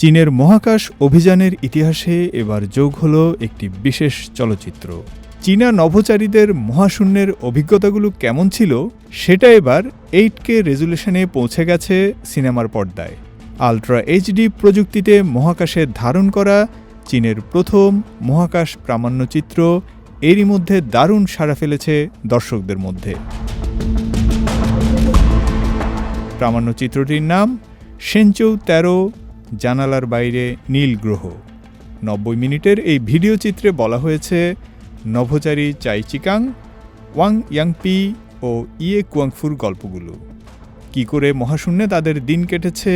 চীনের মহাকাশ অভিযানের ইতিহাসে এবার যোগ হল একটি বিশেষ চলচ্চিত্র। চীনা নভোচারীদের মহাশূন্যের অভিজ্ঞতাগুলো কেমন ছিল, সেটা এবার এইট কে রেজুলেশনে পৌঁছে গেছে সিনেমার পর্দায়। আলট্রা এইচডি প্রযুক্তিতে মহাকাশে ধারণ করা চীনের প্রথম মহাকাশ প্রামাণ্যচিত্র, এরই মধ্যে দারুণ সাড়া ফেলেছে দর্শকদের মধ্যে। প্রামাণ্যচিত্রটির নাম সেঞ্চৌ তেরো জানালার বাইরে নীল গ্রহ। নব্বই মিনিটের এই ভিডিও চিত্রে বলা হয়েছে, নভোচারী চাই চিকাং ওয়াং ইয়াংপি ও ইয়ে কুয়াংফুর গল্পগুলো। কি করে মহাশূন্যে তাদের দিন কেটেছে,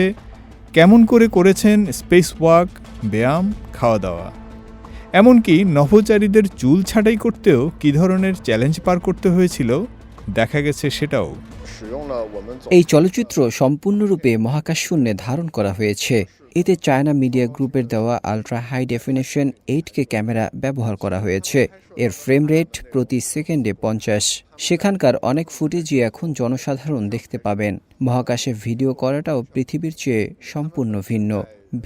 কেমন করে করেছেন স্পেস ওয়াক, ব্যায়াম খাওয়া দাওয়া এমনকি নভোচারীদের চুল ছাঁটাই করতেও কী ধরনের চ্যালেঞ্জ পার করতে হয়েছিল দেখা গেছে সেটাও। এই চলচ্চিত্র সম্পূর্ণরূপে মহাকাশ শূন্যে ধারণ করা হয়েছে। এতে চায়না মিডিয়া গ্রুপের দেওয়া ultra high definition eight K camera ব্যবহার করা হয়েছে। এর ফ্রেম রেট প্রতি সেকেন্ডে পঞ্চাশ। সেখানকার অনেক ফুটেজই এখন জনসাধারণ দেখতে পাবেন। মহাকাশে ভিডিও করাটাও পৃথিবীর চেয়ে সম্পূর্ণ ভিন্ন।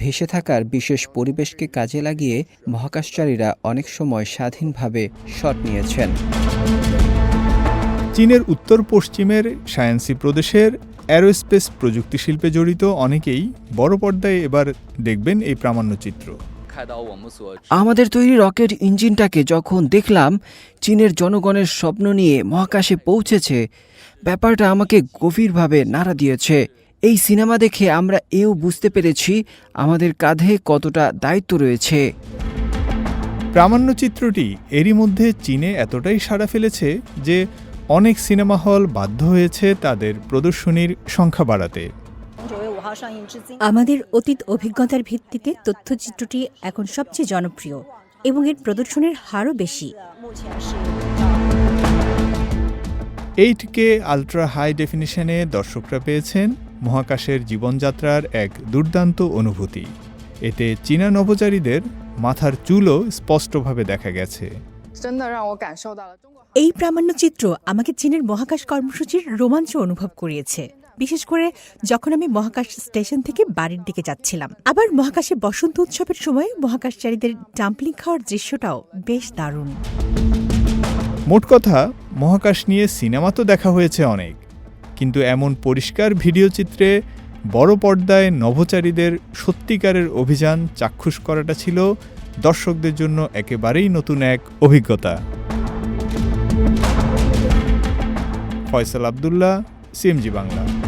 ভেসে থাকার বিশেষ পরিবেশকে কাজে লাগিয়ে মহাকাশচারীরা অনেক সময় স্বাধীনভাবে শট নিয়েছেন। চীনের উত্তর পশ্চিমের সায়েন্সি প্রদেশের অ্যারোস্পেস প্রযুক্তি শিল্পে জড়িত অনেকেই বড় পর্দায় এবার দেখবেন এই প্রামাণ্যচিত্র আমাদের তৈরি রকেট ইঞ্জিনটাকে যখন দেখলাম চীনের জনগণের স্বপ্ন নিয়ে মহাকাশে পৌঁছেছে ব্যাপারটা আমাকে গভীরভাবে নাড়া দিয়েছে। এই সিনেমা দেখে আমরা এও বুঝতে পেরেছি আমাদের কাঁধে কতটা দায়িত্ব রয়েছে। প্রামাণ্যচিত্রটি এরই মধ্যে চীনে এতটাই সাড়া ফেলেছে যে অনেক সিনেমা হল বাধ্য হয়েছে তাদের প্রদর্শনীর সংখ্যা বাড়াতে। আমাদের অতীত অভিজ্ঞতার ভিত্তিতে তথ্যচিত্রটি এখন সবচেয়ে জনপ্রিয় এবং এর প্রদর্শনের হারও বেশি। এইটকে আলট্রা হাই ডেফিনিশনে দর্শকরা পেয়েছেন মহাকাশের জীবনযাত্রার এক দুর্দান্ত অনুভূতি। এতে চীনা নভোচারীদের মাথার চুলও স্পষ্টভাবে দেখা গেছে। এই প্রামাণ্যচিত্র আমাকে চীনের মহাকাশ কর্মসূচির রোমাঞ্চ অনুভব করিয়েছে। বিশেষ করে যখন আমি মহাকাশ স্টেশন থেকে বাড়ির দিকে যাচ্ছিলাম। আবার মহাকাশে বসন্ত উৎসবের সময় মহাকাশচারীদের ডাম্পলিং খাওয়ার দৃশ্যটাও বেশ দারুণ। মোট কথা মহাকাশ নিয়ে সিনেমা তো দেখা হয়েছে অনেক। কিন্তু এমন পরিষ্কার ভিডিও চিত্রে বড় পর্দায় নভোচারীদের সত্যিকারের অভিযান চাক্ষুষ করাটা ছিল দর্শকদের জন্য একেবারেই নতুন এক অভিজ্ঞতা। ফয়সাল আবদুল্লাহ, সিএমজি বাংলা।